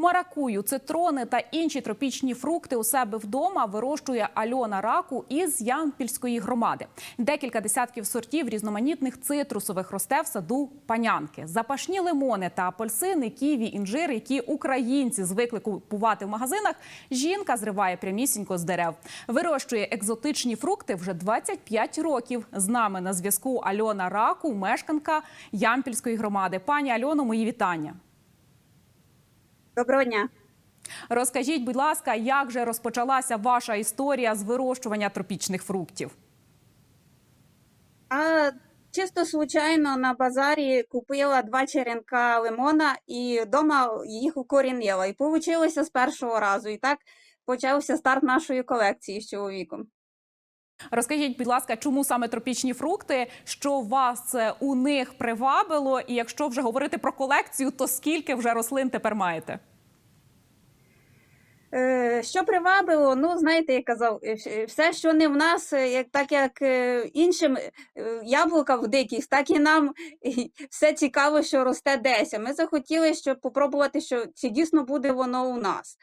Маракую, цитрони та інші тропічні фрукти у себе вдома вирощує Альона Раку із Ямпільської громади. Декілька десятків сортів різноманітних цитрусових росте в саду панянки. Запашні лимони та апельсини, ківі, інжир, які українці звикли купувати в магазинах. Жінка зриває прямісінько з дерев. Вирощує екзотичні фрукти вже 25 років. З нами на зв'язку Альона Раку, мешканка Ямпільської громади. Пані Альоно, мої вітання. Доброго дня. Розкажіть, будь ласка, як же розпочалася ваша історія з вирощування тропічних фруктів? А чисто случайно на базарі купила два черенка лимона і вдома їх укорінила. І вийшло з першого разу. І так почався старт нашої колекції з чоловіком. Розкажіть, будь ласка, чому саме тропічні фрукти? Що вас е, у них привабило? І якщо вже говорити про колекцію, то скільки вже рослин тепер маєте? Е, Що привабило? Ну, знаєте, я казав, е, все, що не в нас, е, як так як е, іншим е, яблука в дикість, так і нам все цікаво, що росте десь. Ми захотіли, щоб попробувати, що чи дійсно буде воно у нас.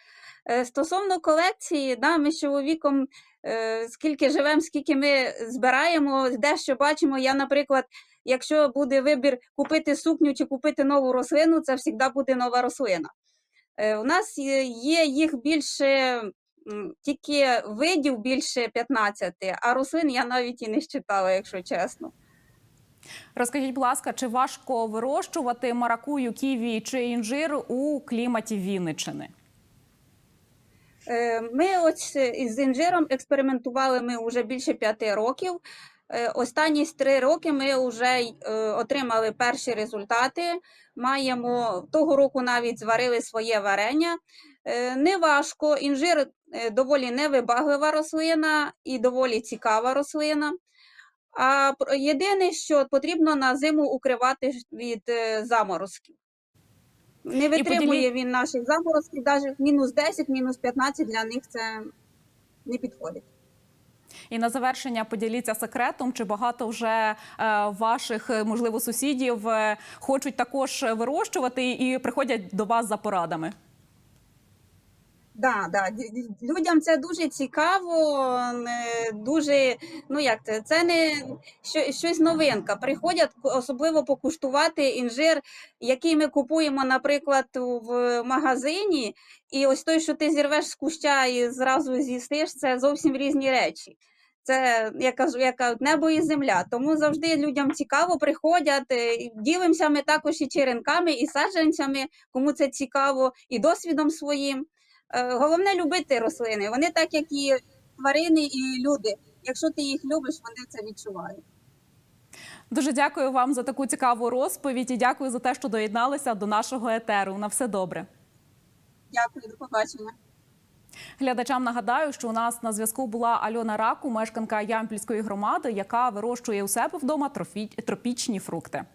Е, Стосовно колекції, да, ми з чоловіком е, скільки живемо, скільки ми збираємо, дещо бачимо. Я, наприклад, якщо буде вибір купити сукню чи купити нову рослину, це завжди буде нова рослина. Е, У нас є їх більше, тільки видів більше 15, а рослин я навіть і не считала, якщо чесно. Розкажіть, будь ласка, чи важко вирощувати маракую, ківі чи інжир у кліматі Вінниччини? Е, Ми ось е, із інжиром експериментували ми вже більше п'яти років. Е, Останні три роки ми вже е, отримали перші результати. Маємо того року навіть зварили своє варення. Е, Не важко. Інжир доволі невибаглива рослина і доволі цікава рослина. А єдине, що потрібно на зиму укривати від заморозків. Не витримує він наших заморозків, навіть мінус 10, мінус 15 для них це не підходить. І на завершення поділіться секретом, чи багато вже е, ваших, е, можливо, сусідів е, хочуть також вирощувати і приходять до вас за порадами. Да, да. Людям це дуже цікаво, дуже, ну як це, це не що, щось новинка. Приходять особливо покуштувати інжир, який ми купуємо, наприклад, в магазині, і ось той, що ти зірвеш з куща і зразу з'їстиш, це зовсім різні речі. Це я кажу, я кажу, небо і земля. Тому завжди людям цікаво приходять. е, Ділимося ми також і черенками, і саджанцями, кому це цікаво, і досвідом своїм. Е, Головне любити рослини. Вони так, як і тварини, і люди. Якщо ти їх любиш, вони це відчувають. Дуже дякую вам за таку цікаву розповідь і дякую за те, що доєдналися до нашого етеру. На все добре. Дякую, до побачення. Глядачам нагадаю, що у нас на зв'язку була Альона Раку, мешканка Ямпільської громади, яка вирощує у себе вдома тропічні фрукти.